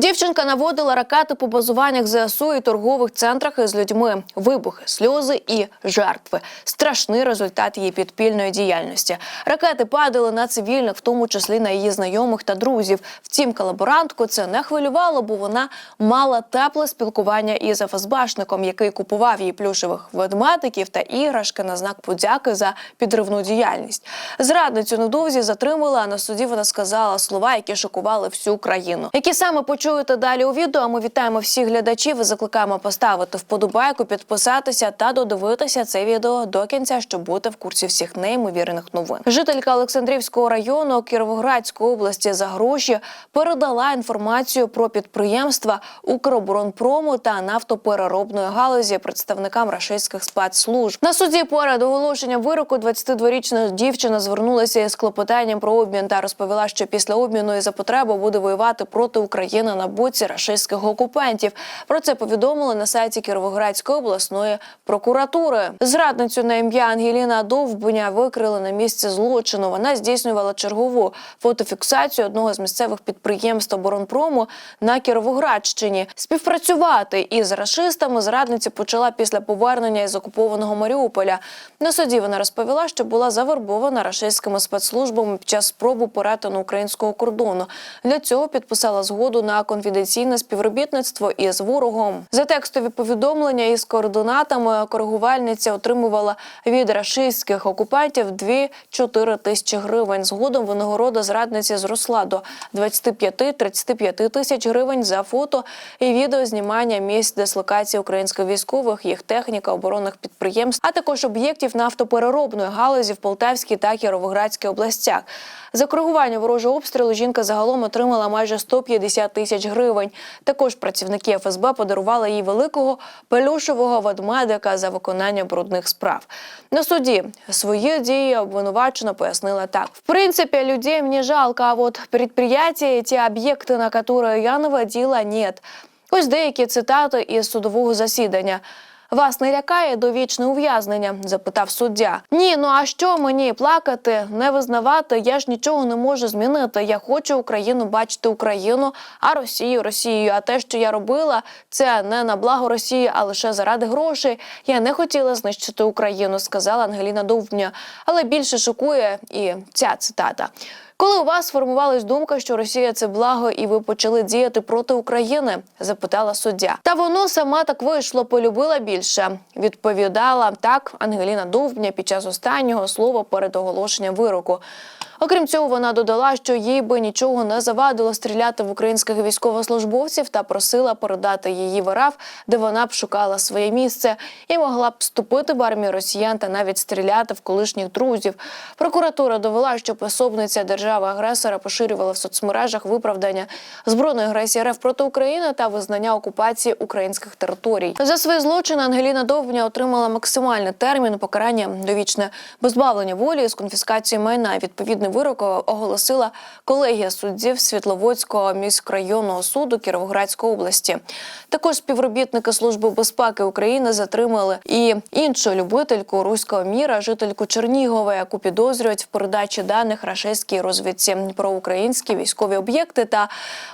Дівчинка наводила ракети по базуваннях ЗСУ і торгових центрах із людьми. Вибухи, сльози і жертви. Страшний результат її підпільної діяльності. Ракети падали на цивільних, в тому числі на її знайомих та друзів. Втім, колаборантку це не хвилювало, бо вона мала тепле спілкування із ФСБшником, який купував їй плюшевих ведмедиків та іграшки на знак подяки за підривну діяльність. Зрадницю невдовзі затримали, а на суді вона сказала слова, які шокували всю країну. Які саме почуєте далі у відео. Ми вітаємо всіх глядачів і закликаємо поставити вподобайку, підписатися та додивитися це відео до кінця, щоб бути в курсі всіх неймовірних новин. Жителька Олександрівського району Кіровоградської області за гроші передала інформацію про підприємства Укроборонпрому та нафтопереробної галузі представникам рашистських спецслужб. На суді поряд оголошення вироку 22-річна дівчина звернулася із клопотанням про обмін та розповіла, що після обміну і за потреби буде воювати проти України на боці рашистських окупантів. Про це повідомили на сайті Кіровоградської обласної прокуратури. Зрадницю на ім'я Ангеліна Довбуня викрили на місці злочину. Вона здійснювала чергову фотофіксацію одного з місцевих підприємств оборонпрому на Кіровоградщині. Співпрацювати із рашистами зрадниця почала після повернення із окупованого Маріуполя. На суді вона розповіла, що була завербована рашистськими спецслужбами під час спроби перетину українського кордону. Для цього підписала згоду на конфіденційне співробітництво із ворогом. За текстові повідомлення із координатами коригувальниця отримувала від рашистських окупантів 2-4 тисячі гривень. Згодом винагорода зрадниці зросла до 25-35 тисяч гривень за фото і відеознімання місць дислокації українських військових, їх техніка, оборонних підприємств, а також об'єктів нафтопереробної галузі в Полтавській та Кіровоградській областях. За коригування ворожого обстрілу жінка загалом отримала майже 150 тисяч гривень. Також працівники ФСБ подарували їй великого пелюшевого ведмедика за виконання брудних справ. На суді свої дії обвинувачена пояснила так: в принципі, людей мені жалко, а вот підприємства і ті об'єкти, на які я наводила, нет. Ось деякі цитати із судового засідання. Вас не лякає довічне ув'язнення? запитав суддя. Ні, ну а що мені плакати, не визнавати? Я ж нічого не можу змінити. Я хочу Україну бачити Україну, а Росію Росією. А те, що я робила, це не на благо Росії, а лише заради грошей. Я не хотіла знищити Україну, сказала Ангеліна Довбня. Але більше шокує і ця цитата. Коли у вас сформувалась думка, що Росія це благо, і ви почали діяти проти України? запитала суддя. Та воно сама так вийшло, полюбила більше. Відповідала так Ангеліна Довбня під час останнього слова перед оголошенням вироку. Окрім цього, вона додала, що їй би нічого не завадило стріляти в українських військовослужбовців та просила передати її в РФ, де вона б шукала своє місце і могла б вступити в армію росіян та навіть стріляти в колишніх друзів. Прокуратура довела, що пособниця держави-агресора поширювала в соцмережах виправдання збройної агресії РФ проти України та визнання окупації українських територій. За свої злочини Ангеліна Довбня отримала максимальний термін покарання довічне позбавлення волі з конфіскацією майна. Відповідний вирок оголосила колегія суддів Світловодського міськрайонного суду Кіровоградської області. Також співробітники служби безпеки України затримали і іншу любительку руського міра, жительку Чернігова, яку підозрюють в передачі даних рашистській розвідці про українські військові об'єкти та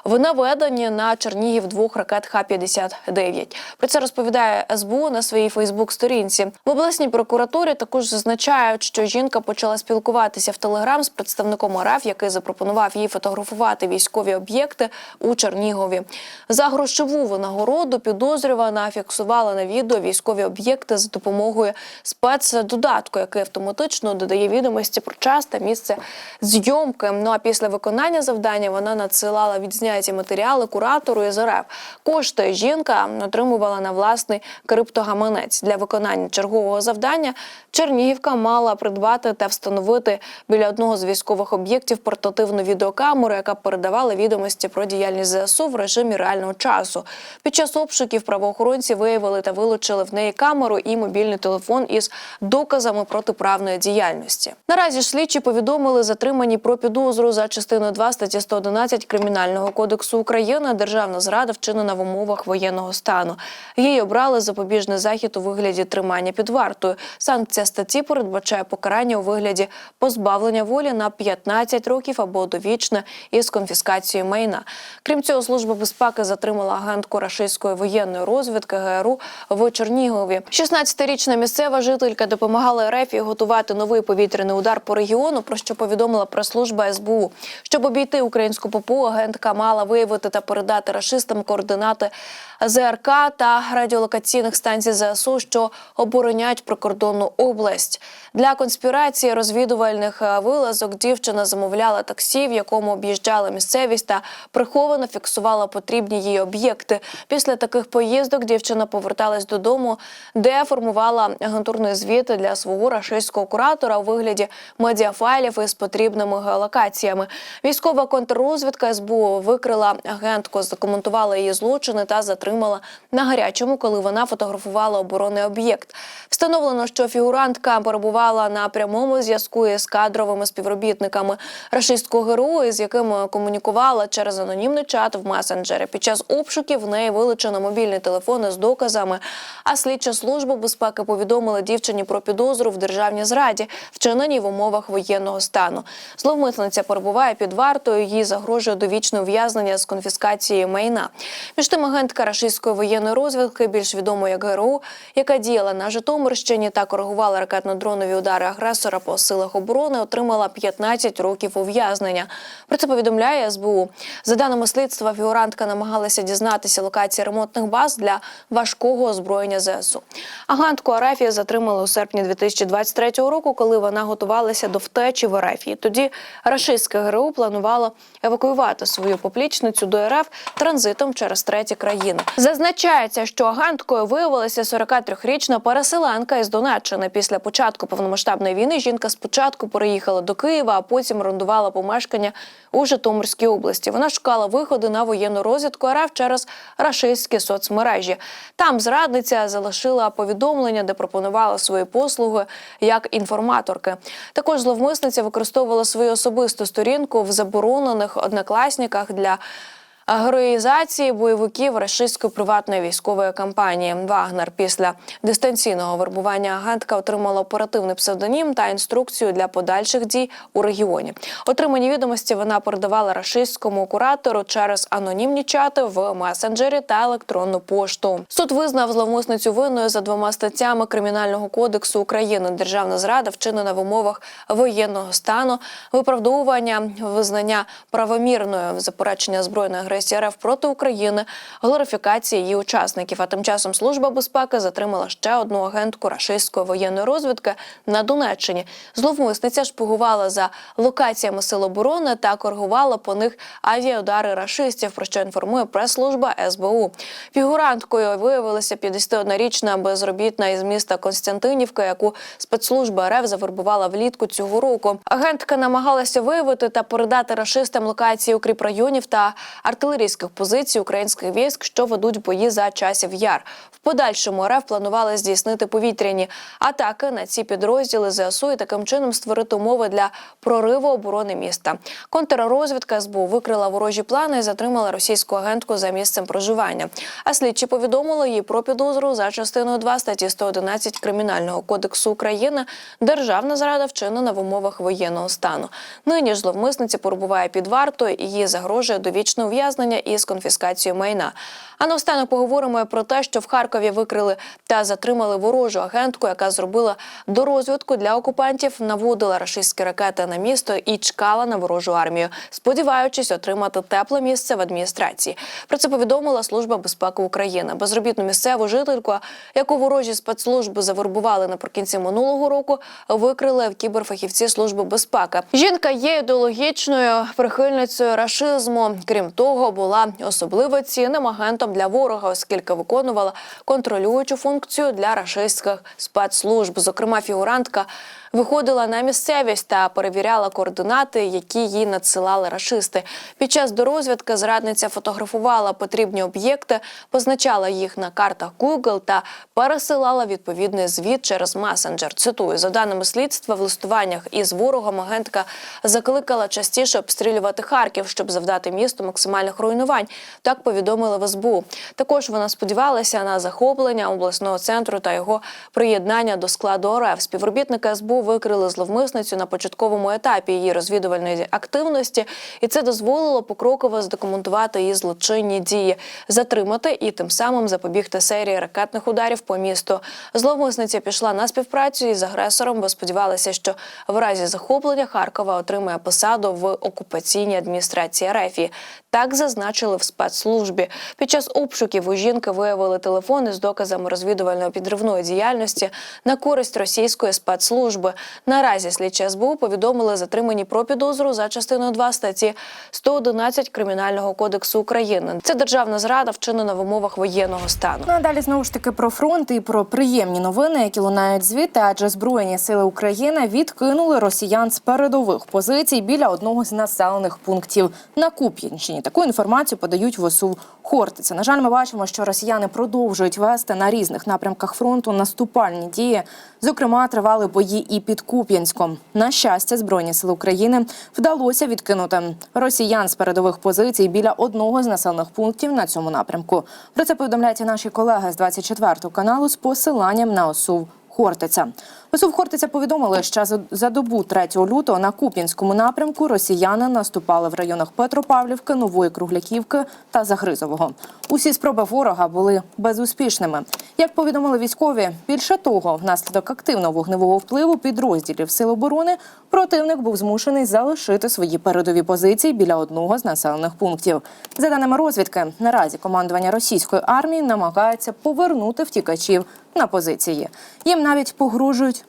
в наведенні на Чернігів двох ракет Х-59. Про це розповідає СБУ на своїй Фейсбук-сторінці. В обласній прокуратурі також зазначають, що жінка почала спілкуватися в Телеграм з представником РФ, який запропонував їй фотографувати військові об'єкти у Чернігові. За грошову винагороду підозрювана фіксувала на відео військові об'єкти за допомогою спецдодатку, який автоматично додає відомості про час та місце зйомки. Ну а після виконання завдання вона надсилала відзняті матеріали куратору із РФ. Кошти жінка отримувала на власний криптогаманець для виконання чергового завдання. Чернігівка мала придбати та встановити біля одного з військових об'єктів портативну відеокамеру, яка передавала відомості про діяльність ЗСУ в режимі реального часу. Під час обшуків правоохоронці виявили та вилучили в неї камеру і мобільний телефон із доказами протиправної діяльності. Наразі ж слідчі повідомили затримані про підозру за частиною 2 статті 111 кримінального кодексу України державна зрада вчинена в умовах воєнного стану. Їй обрали запобіжний захід у вигляді тримання під вартою. Санкція статті передбачає покарання у вигляді позбавлення волі на на 15 років або довічне із конфіскацією майна. Крім цього, служба безпеки затримала агентку рашистської воєнної розвідки ГРУ в Чернігові. 16-річна місцева жителька допомагала РФ готувати новий повітряний удар по регіону, про що повідомила прес-служба СБУ. Щоб обійти українську ППУ, агентка мала виявити та передати рашистам координати ЗРК та радіолокаційних станцій ЗСУ, що обороняють прикордонну область. Для конспірації розвідувальних е, вилазок дівчина замовляла таксі, в якому об'їжджала місцевість та приховано фіксувала потрібні їй об'єкти. Після таких поїздок дівчина поверталась додому, де формувала агентурний звіт для свого рашистського куратора у вигляді медіафайлів із потрібними геолокаціями. Військова контррозвідка СБУ викрила агентку, закоментувала її злочини та затримала на гарячому, коли вона фотографувала оборонний об'єкт. Встановлено, що фігурантка перебувала на прямому зв'язку із кадровими співробітниками рашистського ГРУ, із яким комунікувала через анонімний чат в месенджері. Під час обшуків в неї вилучено мобільний телефон із доказами. А слідча служба безпеки повідомила дівчині про підозру в державній зраді, вчиненій в умовах воєнного стану. Зловмисниця перебуває під вартою. Їй загрожує довічне ув'язнення з конфіскацією майна. Між тим агентка рашистської воєнної розвідки, більш відомої як ГРУ, яка діяла на Житомирщині та коригувала ракетно-дронові удари агресора по силах оборони, отримала 15 років ув'язнення. Про це повідомляє СБУ. За даними слідства, фігурантка намагалася дізнатися локації ремонтних баз для важкого озброєння ЗСУ. Агентку Арафії затримали у серпні 2023 року, коли вона готувалася до втечі в Арафії. Тоді рашистське ГРУ планувало евакуювати свою поплічницю до РФ транзитом через треті країни. Зазначається, що агенткою виявилася 43-річна переселенка із Донеччини. Після початку повномасштабної війни жінка спочатку переїхала до Києва, а потім орендувала помешкання у Житомирській області. Вона шукала виходи на воєнну розвідку РФ через рашистські соцмережі. Там зрадниця залишила повідомлення, де пропонувала свої послуги як інформаторки. Також зловмисниця використовувала свою особисту сторінку в заборонених однокласниках для героїзації бойовиків рашистської приватної військової кампанії Вагнер після дистанційного вербування агентка отримала оперативний псевдонім та інструкцію для подальших дій у регіоні. Отримані відомості вона передавала рашистському куратору через анонімні чати в месенджері та електронну пошту. Суд визнав зловмисницю винною за двома статтями кримінального кодексу України державна зрада, вчинена в умовах воєнного стану, виправдовування визнання правомірною заперечення збройної агресії РФ проти України, глорифікації її учасників. А тим часом служба безпеки затримала ще одну агентку рашистської воєнної розвідки на Донеччині. Зловмисниця шпигувала за локаціями сил оборони та коригувала по них авіаудари рашистів. Про що інформує прес-служба СБУ. Фігуранткою виявилася 51-річна безробітна із міста Константинівка, яку спецслужба РФ завербувала влітку цього року. Агентка намагалася виявити та передати рашистам локації укріпрайонів та артилерійських позицій українських військ, що ведуть бої за часів яр. В подальшому РФ планували здійснити повітряні атаки на ці підрозділи ЗСУ і таким чином створити умови для прориву оборони міста. Контррозвідка СБУ викрила ворожі плани і затримала російську агентку за місцем проживання. А слідчі повідомили їй про підозру за частиною 2 статті 111 кримінального кодексу України державна зрада вчинена в умовах воєнного стану. Нині ж зловмисниця перебуває під вартою і їй загрожує довічне ув'язнення із конфіскацією майна. А наостанок поговоримо про те, що в Харкові викрили та затримали ворожу агентку, яка зробила дорозвідку для окупантів, наводила рашистські ракети на місто і чекала на ворожу армію, сподіваючись отримати тепле місце в адміністрації. Про це повідомила служба безпеки України. Безробітну місцеву жительку, яку ворожі спецслужби завербували наприкінці минулого року, викрили в кіберфахівці служби безпеки. Жінка є ідеологічною прихильницею рашизму. Крім того, була особливо цінним агентом для ворога, оскільки виконувала контролюючу функцію для рашистських спецслужб. Зокрема, фігурантка виходила на місцевість та перевіряла координати, які їй надсилали рашисти. Під час дорозвідки зрадниця фотографувала потрібні об'єкти, позначала їх на картах Google та пересилала відповідний звіт через месенджер. Цитую за даними слідства, в листуваннях із ворогом агентка закликала частіше обстрілювати Харків, щоб завдати місту максимально капітальних руйнувань. Так повідомили в СБУ. Також вона сподівалася на захоплення обласного центру та його приєднання до складу РФ. Співробітники СБУ викрили зловмисницю на початковому етапі її розвідувальної активності, і це дозволило покроково здокументувати її злочинні дії, затримати і тим самим запобігти серії ракетних ударів по місту. Зловмисниця пішла на співпрацю із агресором, бо сподівалася, що в разі захоплення Харкова отримає посаду в окупаційній адміністрації Рефії. Так зазначили в спецслужбі. Під час обшуків у жінки виявили телефони з доказами розвідувальної підривної діяльності на користь російської спецслужби. Наразі слідчі СБУ повідомили затримані про підозру за частиною 2 статті 111 Кримінального кодексу України. Це державна зрада, вчинена в умовах воєнного стану. Ну а далі знову ж таки про фронт і про приємні новини, які лунають звідти, адже збройні сили України відкинули росіян з передових позицій біля одного з населених пунктів на Куп'янщині. Таку інформацію подають в ОСУ Хортиця. На жаль, ми бачимо, що росіяни продовжують вести на різних напрямках фронту наступальні дії. Зокрема, тривали бої і під Куп'янськом. На щастя, збройні сили України вдалося відкинути росіян з передових позицій біля одного з населених пунктів на цьому напрямку. Про це повідомляють і наші колеги з 24 каналу з посиланням на ОСУВ Хортиця. ОСУВ Хортиця повідомили, що за добу 3 лютого на Куп'янському напрямку росіяни наступали в районах Петропавлівки, Нової Кругляківки та Загризового. Усі спроби ворога були безуспішними. Як повідомили військові, більше того, внаслідок активного вогневого впливу підрозділів Сил оборони противник був змушений залишити свої передові позиції біля одного з населених пунктів. За даними розвідки, наразі командування російської армії намагається повернути втікачів на позиції. Їм навіть погрожують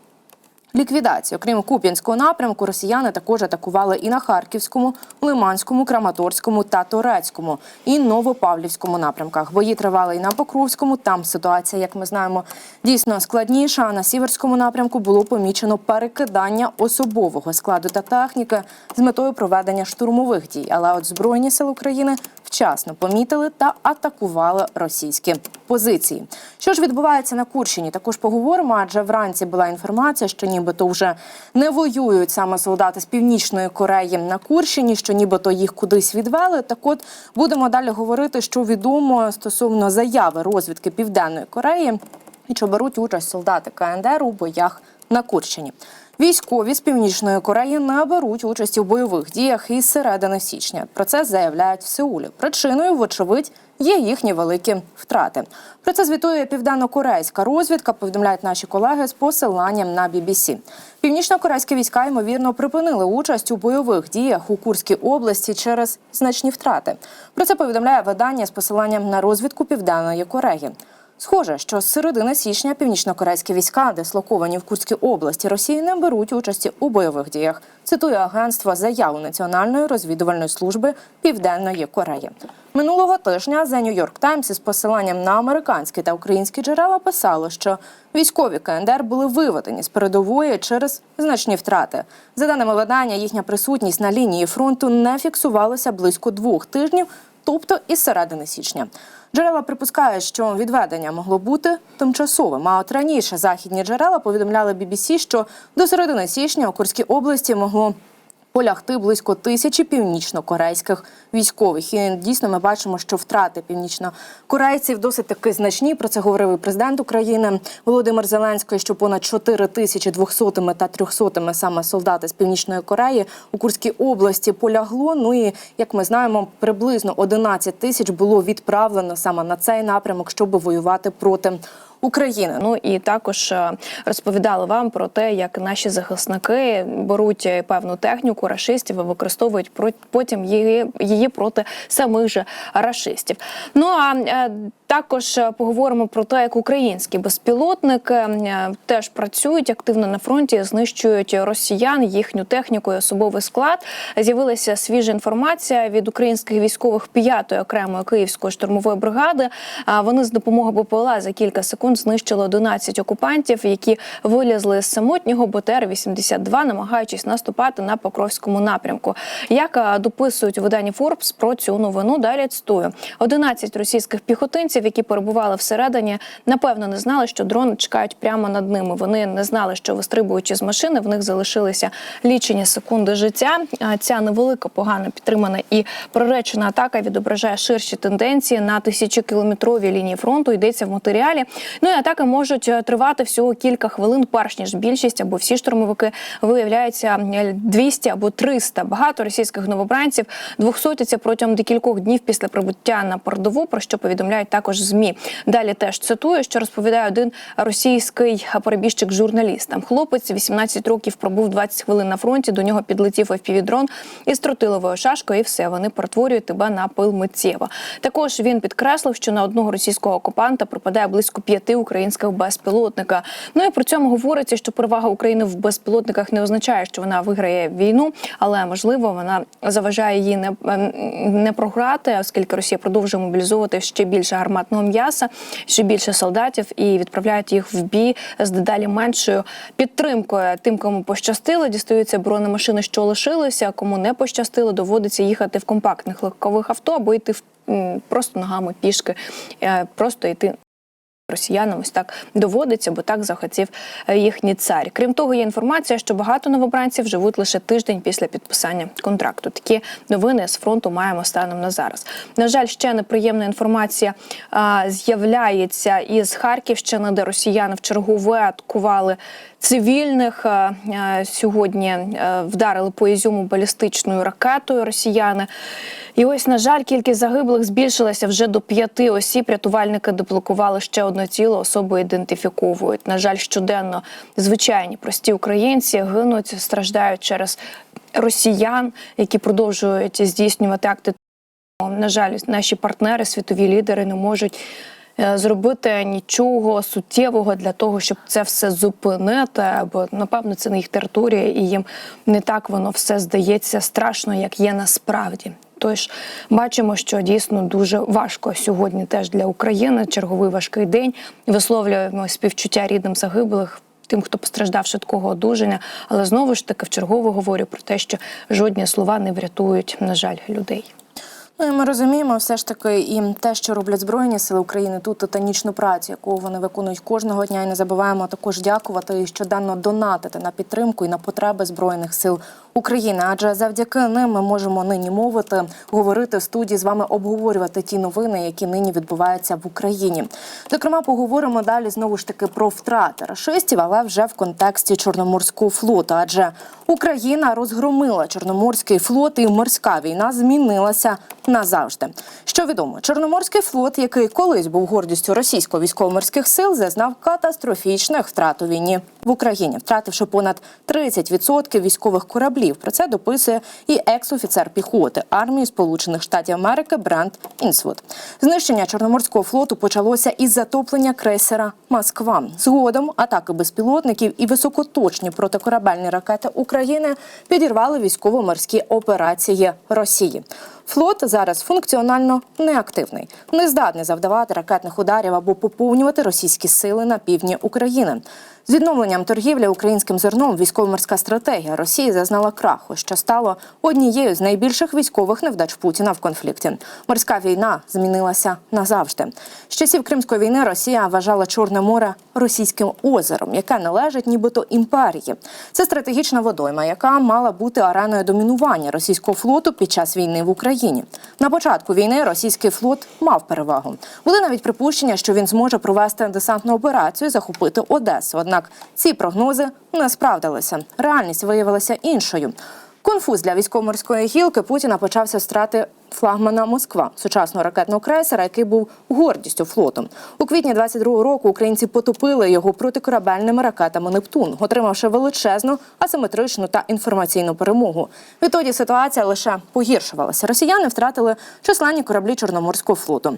ліквідацію. Крім Куп'янського напрямку, росіяни також атакували і на Харківському, Лиманському, Краматорському та Торецькому і Новопавлівському напрямках. Бої тривали і на Покровському. Там ситуація, як ми знаємо, дійсно складніша. На Сіверському напрямку було помічено перекидання особового складу та техніки з метою проведення штурмових дій. Але от збройні сили України вчасно помітили та атакували російські позиції. Що ж відбувається на Курщині? Також поговоримо, адже вранці була інформація, що нібито вже не воюють саме солдати з північної Кореї на Курщині, що нібито їх кудись відвели. Так от будемо далі говорити, що відомо стосовно заяви розвідки Південної Кореї, і що беруть участь солдати КНДР у боях на Курщині. Військові з північної Кореї не беруть участі в бойових діях із середини січня. Про це заявляють в Сеулі. Причиною, вочевидь, є їхні великі втрати. Про це звітує південно-корейська розвідка. Повідомляють наші колеги з посиланням на BBC. Північно-корейські війська ймовірно припинили участь у бойових діях у Курській області через значні втрати. Про це повідомляє видання з посиланням на розвідку Південної Кореї. Схоже, що з середини січня північно-корейські війська, дислоковані в Курській області Росії, не беруть участі у бойових діях. Цитує агентство заяву Національної розвідувальної служби Південної Кореї. Минулого тижня The New York Times із посиланням на американські та українські джерела писало, що військові КНДР були виведені з передової через значні втрати. За даними видання, їхня присутність на лінії фронту не фіксувалася близько двох тижнів, тобто із середини січня. Джерела припускають, що відведення могло бути тимчасовим. А от раніше західні джерела повідомляли BBC, що до середини січня у Курській області могло полягти близько тисячі північно-корейських військових. І дійсно ми бачимо, що втрати північно-корейців досить таки значні. Про це говорив і президент України Володимир Зеленський, що понад 4 тисячі 200 та 300 саме солдати з північної Кореї у Курській області полягло. Ну і як ми знаємо, приблизно 11 тисяч було відправлено саме на цей напрямок, щоб воювати проти. України Ну і також е, розповідали вам про те, як наші захисники беруть е, певну техніку рашистів і використовують потім її, її проти самих же рашистів. Ну а е, також поговоримо про те, як українські безпілотники теж працюють активно на фронті, знищують росіян, їхню техніку і особовий склад. З'явилася свіжа інформація від українських військових 5-ї окремої київської штурмової бригади. Вони з допомогою БПЛА за кілька секунд знищили 11 окупантів, які вилізли з самотнього БТР-82, намагаючись наступати на Покровському напрямку. Як дописують виданні Forbes про цю новину, далі цитую. 11 російських піхотинців які перебували всередині, напевно не знали, що дрони чекають прямо над ними. Вони не знали, що вистрибуючи з машини, в них залишилися лічені секунди життя. Ця невелика, погано підтримана і проречена атака відображає ширші тенденції на тисячокілометровій лінії фронту. Йдеться в матеріалі. Ну і атаки можуть е, тривати всього кілька хвилин, перш ніж більшість або всі штурмовики виявляються е, 200 або 300. Багато російських новобранців двохсотяться протягом декількох днів після прибуття на передову, про що повідомляють також змі. Далі теж цитую, що розповідає один російський перебіжчик журналіст. Там хлопець 18 років пробув 20 хвилин на фронті. До нього підлетів FPV-дрон із тротиловою шашкою, і все вони перетворюють тебе на пил миттєво. Також він підкреслив, що на одного російського окупанта припадає близько п'яти українських безпілотника. Ну і при цьому говориться, що перевага України в безпілотниках не означає, що вона виграє війну, але можливо вона заважає її не, ем, не програти, оскільки Росія продовжує мобілізовувати ще більше гарматного м'яса, ще більше солдатів і відправляють їх в бій з дедалі меншою підтримкою. Тим, кому пощастило, дістаються бронемашини, що лишилися. Кому не пощастило, доводиться їхати в компактних легкових авто або йти в просто ногами пішки, е, просто йти. Росіянам ось так доводиться, бо так захотів е, їхній цар. Крім того, є інформація, що багато новобранців живуть лише тиждень після підписання контракту. Такі новини з фронту маємо станом на зараз. На жаль, ще неприємна інформація з'являється із Харківщини, де росіяни в чергове атакували цивільних. Сьогодні а, вдарили по Ізюму балістичною ракетою росіяни. І ось, на жаль, кількість загиблих збільшилася вже до п'яти осіб. Рятувальники деблокували ще одне тіло, особи ідентифіковують. На жаль, щоденно звичайні прості українці гинуть, страждають через росіян, які продовжують здійснювати акти. На жаль, наші партнери, світові лідери не можуть. е, Зробити нічого суттєвого для того, щоб це все зупинити, бо напевно це не їх територія, і їм не так воно все здається страшно, як є насправді. Тож бачимо, що дійсно дуже важко сьогодні теж для України. Черговий важкий день. Висловлюємо співчуття рідним загиблих. Тим, хто постраждав швидкого одужання, але знову ж таки вчергово говорю про те, що жодні слова не врятують, на жаль, людей. Ну і ми розуміємо, все ж таки, і те, що роблять збройні сили України, ту титанічну працю, яку вони виконують кожного дня, і не забуваємо також дякувати і щоденно донатити на підтримку і на потреби збройних сил України. Адже завдяки ним ми можемо нині мовити, говорити в студії з вами, обговорювати ті новини, які нині відбуваються в Україні. Зокрема, поговоримо далі знову ж таки про втрати рашистів, але вже в контексті Чорноморського флоту. Адже Україна розгромила Чорноморський флот, і морська війна змінилася назавжди. Що відомо, Чорноморський флот, який колись був гордістю російсько військово-морських сил, зазнав катастрофічних втрат у війні в Україні, втративши понад 30% військових кораблів. Про це дописує і екс-офіцер піхоти армії Сполучених Штатів Америки Брент Інсвуд. Знищення Чорноморського флоту почалося із затоплення крейсера Москва. Згодом атаки безпілотників і високоточні протикорабельні ракети України підірвали військово-морські операції Росії. Флот зараз функціонально неактивний, не здатний завдавати ракетних ударів або поповнювати російські сили на півдні України. З відновленням торгівлі українським зерном військово-морська стратегія Росії зазнала краху, що стало однією з найбільших військових невдач Путіна в конфлікті. Морська війна змінилася назавжди. З часів Кримської війни Росія вважала Чорне море російським озером, яке належить нібито імперії. Це стратегічна водойма, яка мала бути ареною домінування російського флоту під час війни в Україні. На початку війни російський флот мав перевагу. Були навіть припущення, що він зможе провести десантну операцію, захопити Одесу. Однак ці прогнози не справдилися. Реальність виявилася іншою. Конфуз для військово-морської гілки Путіна почався страти флагмана Москва, сучасного ракетного крейсера, який був гордістю флоту. У квітні 22-го року українці потопили його протикорабельними ракетами Нептун, отримавши величезну асиметричну та інформаційну перемогу. Відтоді ситуація лише погіршувалася. Росіяни втратили численні кораблі Чорноморського флоту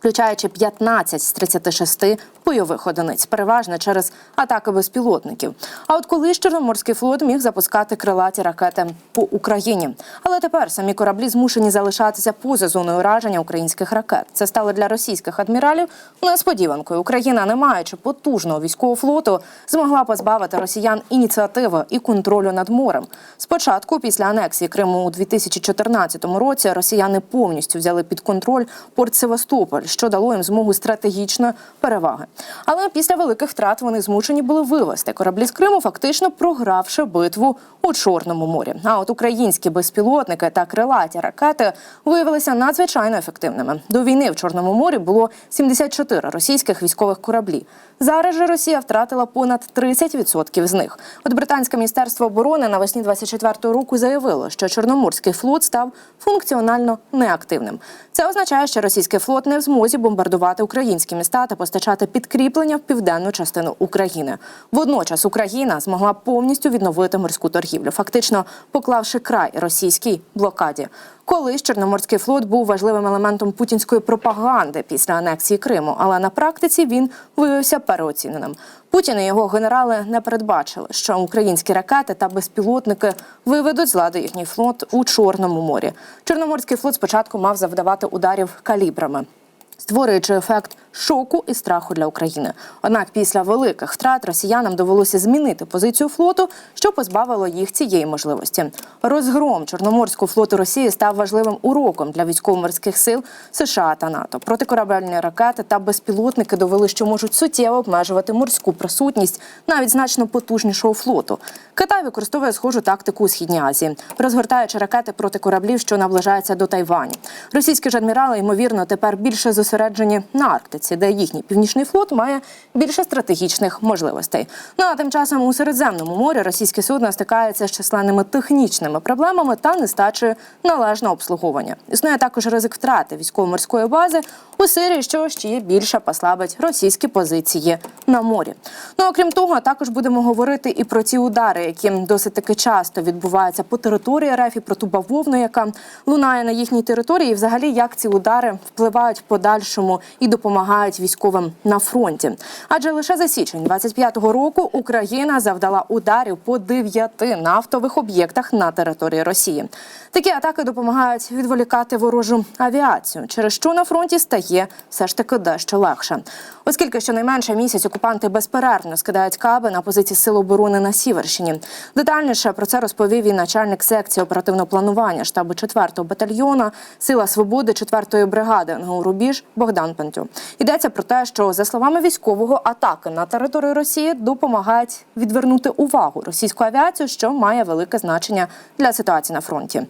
включаючи 15 з 36 бойових одиниць, переважно через атаки безпілотників. А от коли ж Чорноморський флот міг запускати крилаті ракети по Україні, але тепер самі кораблі змушені залишатися поза зоною ураження українських ракет. Це стало для російських адміралів несподіванкою. Україна, не маючи потужного військового флоту, змогла позбавити росіян ініціативи і контролю над морем. Спочатку, після анексії Криму у 2014 році, росіяни повністю взяли під контроль порт Севастополь, що дало їм змогу стратегічної переваги. Але після великих втрат вони змушені були вивести кораблі з Криму, фактично програвши битву у Чорному морі. А от українські безпілотники та крилаті ракети виявилися надзвичайно ефективними. До війни в Чорному морі було 74 російських військових кораблі. Зараз же Росія втратила понад 30% з них. От британське міністерство оборони навесні 24-го року заявило, що Чорноморський флот став функціонально неактивним. Це означає, що російський флот не в змозі бомбардувати українські міста та постачати підкріплення в південну частину України. Водночас Україна змогла повністю відновити морську торгівлю, фактично поклавши край російській блокаді. Колись Чорноморський флот був важливим елементом путінської пропаганди після анексії Криму, але на практиці він виявився переоціненим. Путін і його генерали не передбачили, що українські ракети та безпілотники виведуть з ладу їхній флот у Чорному морі. Чорноморський флот спочатку мав завдавати ударів калібрами. Створюючи ефект шоку і страху для України. Однак після великих втрат росіянам довелося змінити позицію флоту, що позбавило їх цієї можливості. Розгром Чорноморського флоту Росії став важливим уроком для військово-морських сил США та НАТО. Протикорабельні ракети та безпілотники довели, що можуть суттєво обмежувати морську присутність навіть значно потужнішого флоту. Китай використовує схожу тактику у східній Азії, розгортаючи ракети проти кораблів, що наближаються до Тайвані. Російські ж адмірали, ймовірно, тепер більше зосереджені на Арктиці, де їхній північний флот має більше стратегічних можливостей. Ну а тим часом у Середземному морі російські судна стикаються з численними технічними проблемами та нестачею належного обслуговування. Існує також ризик втрати військово-морської бази у Сирії, що ще більше послабить російські позиції на морі. Ну окрім того, також будемо говорити і про ті удари, які досить таки часто відбуваються по території РФ і про ту бавовну, яка лунає на їхній території, і взагалі як ці удари впливають в подальшому і допомагають військовим на фронті. Адже лише за січень 25-го року Україна завдала ударів по дев'яти нафтових об'єктах на території Росії. Такі атаки допомагають відволікати ворожу авіацію, через що на фронті стає все ж таки дещо легше. Оскільки щонайменше місяць окупанти безперервно скидають каби на позиції сил оборони на Сіверщині. Детальніше про це розповів і начальник секції оперативного планування штабу 4-го батальйона Сила свободи 4-ї бригади НГУ Рубіж Богдан Пантю. Йдеться про те, що за словами військового, атаки на територію Росії допомагають відвернути увагу російську авіацію, що має велике значення для ситуації на фронті.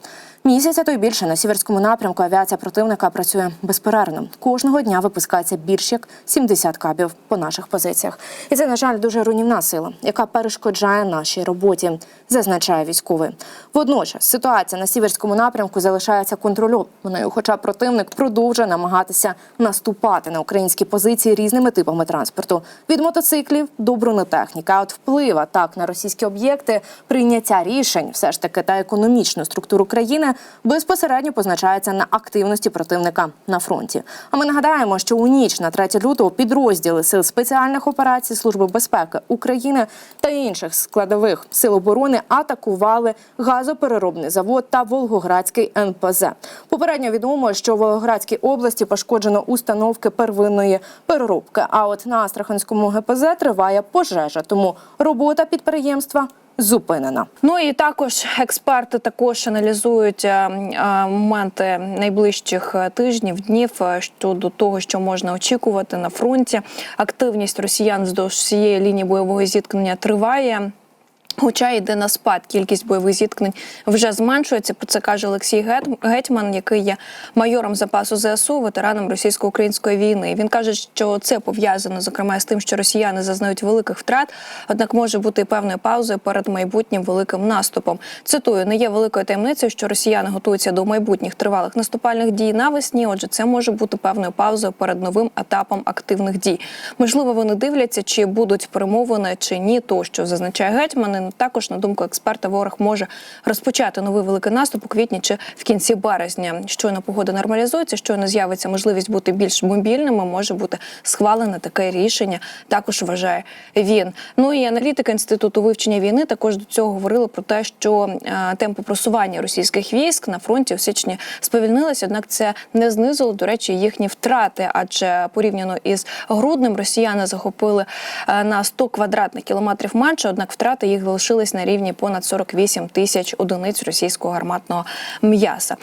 Місяця то й більше на сіверському напрямку авіація противника працює безперервно. Кожного дня випускається більш як 70 кабів по наших позиціях. І це, на жаль, дуже руйнівна сила, яка перешкоджає нашій роботі, зазначає військовий. Водночас ситуація на сіверському напрямку залишається контрольованою, хоча противник продовжує намагатися наступати на українські позиції різними типами транспорту від мотоциклів до бронетехніки. А от вплив атак на російські об'єкти, прийняття рішень, все ж таки та економічну структуру країни безпосередньо позначається на активності противника на фронті. А ми нагадаємо, що у ніч на 3 лютого підрозділи сил спеціальних операцій Служби безпеки України та інших складових сил оборони атакували газопереробний завод та Волгоградський НПЗ. Попередньо відомо, що в Волгоградській області пошкоджено установки первинної переробки. А от на Астраханському ГПЗ триває пожежа, тому робота підприємства зупинена. Ну і також експерти також аналізують е, е, моменти найближчих е, тижнів, днів щодо того, що можна очікувати на фронті. Активність росіян вздовж всієї лінії бойового зіткнення триває. Хоча йде на спад, кількість бойових зіткнень вже зменшується. Про це каже Олексій Гет- Гетьман, який є майором запасу ЗСУ, ветераном російсько-української війни. Він каже, що це пов'язано зокрема з тим, що росіяни зазнають великих втрат, однак може бути певною паузою перед майбутнім великим наступом. Цитую, не є великою таємницею, що росіяни готуються до майбутніх тривалих наступальних дій навесні. Отже, це може бути певною паузою перед новим етапом активних дій. Можливо, вони дивляться, чи будуть перемовини, чи ні, тощо зазначає гетьман. Також на думку експерта, ворог може розпочати новий великий наступ у квітні чи в кінці березня. Щойно погода нормалізується, щойно з'явиться можливість бути більш мобільними. Може бути схвалене таке рішення. Також вважає він. Ну і аналітика інституту вивчення війни також до цього говорили про те, що е, темпи просування російських військ на фронті у січні сповільнилися. Однак це не знизило, до речі, їхні втрати. Адже порівняно із груднем росіяни захопили е, на 100 квадратних кілометрів менше. Однак втрати їх залишились на рівні понад 48 тисяч одиниць російського гарматного м'яса.